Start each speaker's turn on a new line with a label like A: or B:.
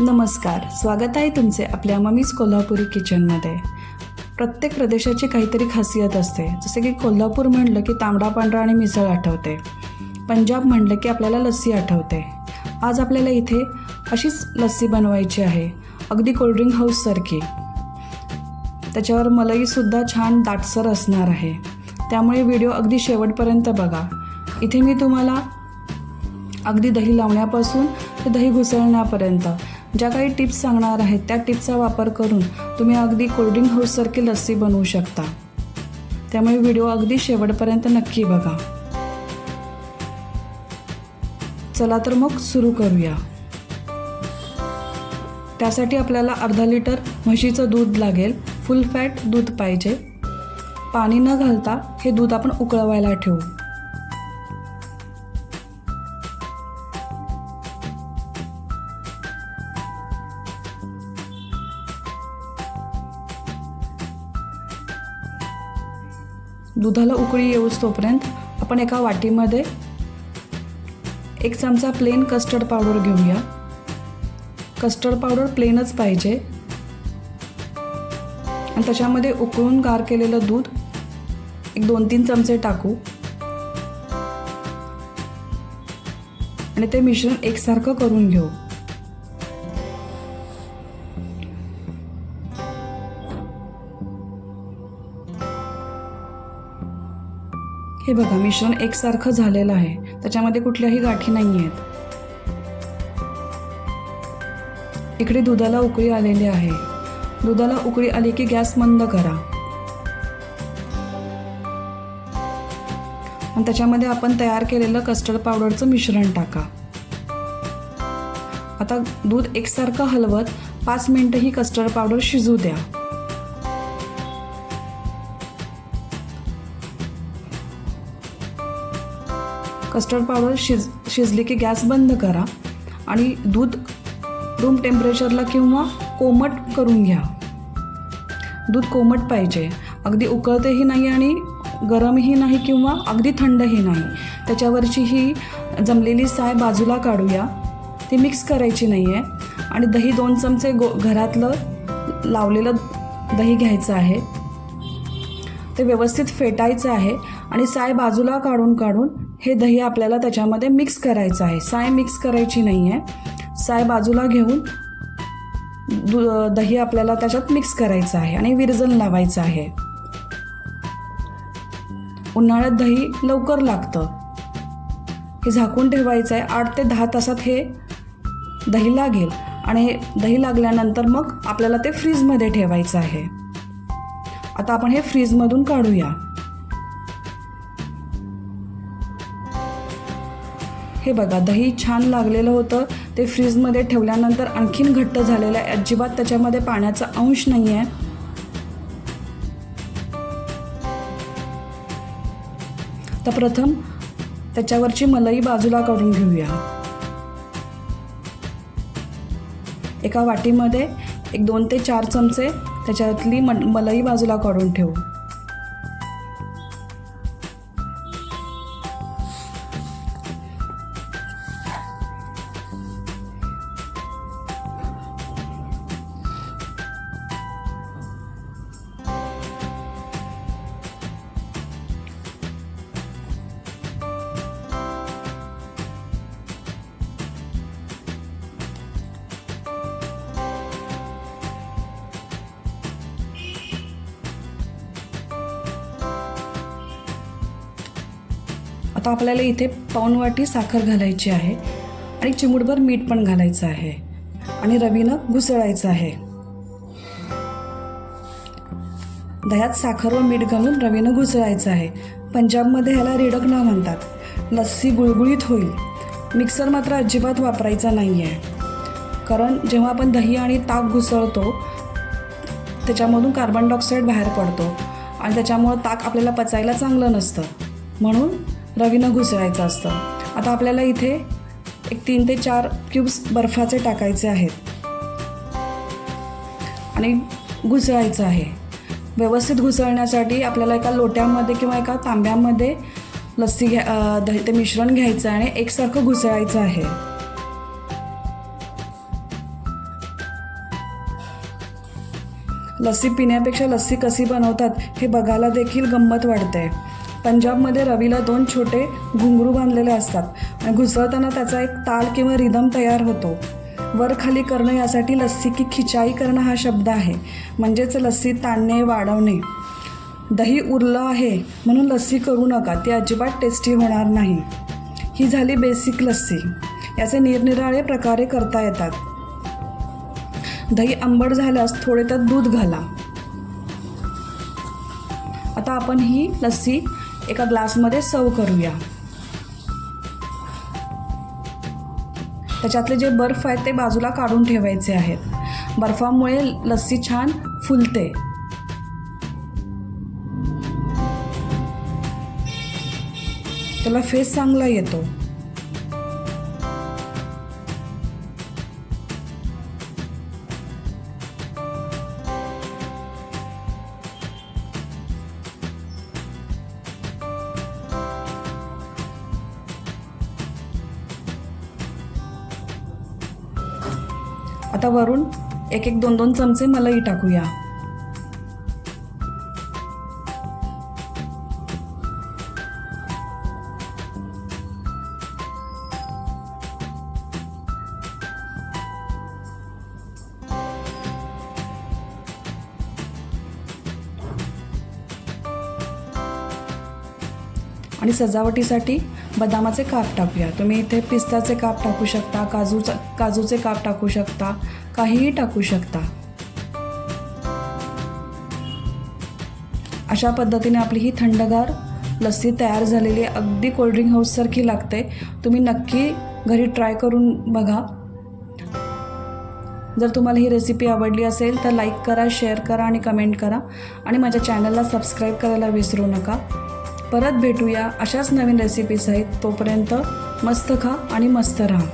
A: नमस्कार स्वागत आहे तुमचे आपल्या मम्मीज कोल्हापुरी किचनमध्ये प्रत्येक प्रदेशाची काहीतरी खासियत असते जसे की कोल्हापूर म्हणलं की तांबडा पांढरा आणि मिसळ आठवते. पंजाब म्हणलं की आपल्याला लस्सी आठवते. आज आपल्याला इथे अशीच लस्सी बनवायची आहे अगदी कोल्ड्रिंक हाऊससारखी त्याच्यावर मलईसुद्धा छान दाटसर असणार आहे. त्यामुळे व्हिडिओ अगदी शेवटपर्यंत बघा. इथे मी तुम्हाला अगदी दही लावण्यापासून ते दही घुसळण्यापर्यंत ज्या काही टिप्स सांगणार आहेत त्या टिप्सचा वापर करून तुम्ही अगदी कोल्ड्रिंक हाऊससारखी लस्सी बनवू शकता. त्यामुळे व्हिडिओ अगदी शेवटपर्यंत नक्की बघा. चला तर मग सुरू करूया. त्यासाठी आपल्याला अर्धा लिटर म्हशीचं दूध लागेल. फुल फॅट दूध पाहिजे. पाणी न घालता हे दूध आपण उकळवायला ठेवू. दुधाला उकळी येऊच तोपर्यंत आपण एका वाटीमध्ये एक चमचा प्लेन कस्टर्ड पावडर घेऊया. कस्टर्ड पावडर प्लेनच पाहिजे. आणि त्याच्यामध्ये उकळून गार केलेलं दूध एक दोन तीन चमचे टाकू. आणि ते मिश्रण एकसारखं करून घेऊ. हे बघा मिश्रण एकसारखं झालेलं आहे. त्याच्यामध्ये कुठल्याही गाठी नाही आहेत इकडे दुधाला उकळी आलेली आहे. दुधाला उकळी आली की गॅस मंद करा. आणि त्याच्यामध्ये आपण तयार केलेलं कस्टर्ड पावडरचं मिश्रण टाका. आता दूध एकसारखं हलवत पाच मिनटं ही कस्टर्ड पावडर शिजू द्या. कस्टर्ड पावडर शिज शिजली की गॅस बंद करा आणि दूध रूम टेम्परेचरला किंवा कोमट करून घ्या. दूध कोमट पाहिजे. अगदी उकळतेही नाही आणि गरमही नाही किंवा अगदी थंडही नाही. त्याच्यावरची ही जमलेली साय बाजूला काढूया. ती मिक्स करायची नाही आहे आणि दही दोन चमचे गो घरातलं लावलेलं दही घ्यायचं आहे. ते व्यवस्थित फेटायचं आहे आणि साय बाजूला काढून काढून हे दही आपल्याला त्याच्यामध्ये मिक्स करायचं आहे. साय मिक्स करायची नाही आहे साय बाजूला घेऊन दु दही आपल्याला त्याच्यात मिक्स करायचं आहे आणि विरजन लावायचं आहे. उन्हाळ्यात दही लवकर लागतं. हे झाकून ठेवायचं आहे. आठ ते दहा तासात हे दही लागेल आणि दही लागल्यानंतर मग आपल्याला ते फ्रीजमध्ये ठेवायचं आहे. आता आपण हे फ्रीजमधून काढूया. हे बघा दही छान लागलेलं होतं. ते फ्रीजमध्ये ठेवल्यानंतर आणखीन घट्ट झालेलं आहे. अजिबात त्याच्यामध्ये पाण्याचा अंश नाही आहे तर प्रथम त्याच्यावरची मलई बाजूला काढून घेऊया. एका वाटीमध्ये एक दोन ते चार चमचे त्याच्यातली म मलई बाजूला काढून ठेवू. आता आपल्याला इथे पाऊणवाटी साखर घालायची आहे आणि चिमूटभर मीठ पण घालायचं आहे. आणि रवीनं घुसळायचं आहे. दह्यात साखर व मीठ घालून रवीनं घुसळायचं आहे. पंजाबमध्ये ह्याला रिडक न म्हणतात. लस्सी गुळगुळीत होईल. मिक्सर मात्र अजिबात वापरायचा नाही आहे कारण जेव्हा आपण दही आणि ताक घुसळतो त्याच्यामधून कार्बन डायऑक्साईड बाहेर पडतो. आणि त्याच्यामुळं ताक आपल्याला पचायला चांगलं नसतं. म्हणून रवीनं घुसळायचं असतं. आता आपल्याला इथे एक तीन ते चार क्यूब्स बर्फाचे टाकायचे आहेत. आणि घुसळायचं आहे. व्यवस्थित घुसळण्यासाठी आपल्याला एका लोट्यामध्ये किंवा एका तांब्यामध्ये लस्सी घ्या दही ते मिश्रण घ्यायचं आहे आणि एकसारखं घुसळायचं आहे. लस्सी पिण्यापेक्षा लस्सी कशी बनवतात हे बघायला देखील गंमत वाटते पंजाबमध्ये रवीला दोन छोटे घुंगरू बांधलेले असतात. आणि घुसळताना त्याचा एक ताल किंवा रिदम तयार होतो. वर खाली करणं यासाठी लस्सी की खिचाई करणं हा शब्द आहे. म्हणजेच लस्सी ताणणे वाढवणे. दही उरलं आहे म्हणून लस्सी करू नका. ती अजिबात टेस्टी होणार नाही. ही झाली बेसिक लस्सी. याचे निरनिराळे प्रकारे करता येतात. दही आंबट झाल्यास थोडे तर दूध घाला. आता आपण ही लस्सी एका ग्लासमध्ये सर्व करूया. त्याच्यातले जे बर्फ आहेत ते बाजूला काढून ठेवायचे आहेत. बर्फामुळे लस्सी छान फुलते. त्याला फेस चांगला येतो. आता वरून एक एक दोन दोन चमचे मलई टाकूया. आणि सजावटीसाठी बदामाचे काप टाकूया. तुम्ही इथे पिस्ताचे काप टाकू शकता काजूचा काजूचे काप टाकू शकता काहीही टाकू शकता. अशा पद्धतीने आपली ही थंडगार लस्सी तयार झालेली अगदी कोल्ड्रिंक हाऊससारखी लागते. तुम्ही नक्की घरी ट्राय करून बघा. जर तुम्हाला ही रेसिपी आवडली असेल तर लाईक करा शेअर करा आणि कमेंट करा. आणि माझ्या चॅनलला सबस्क्राईब करायला विसरू नका. परत भेटूया अशाच नवीन रेसिपीज आहेत. तोपर्यंत मस्त खा आणि मस्त राहा.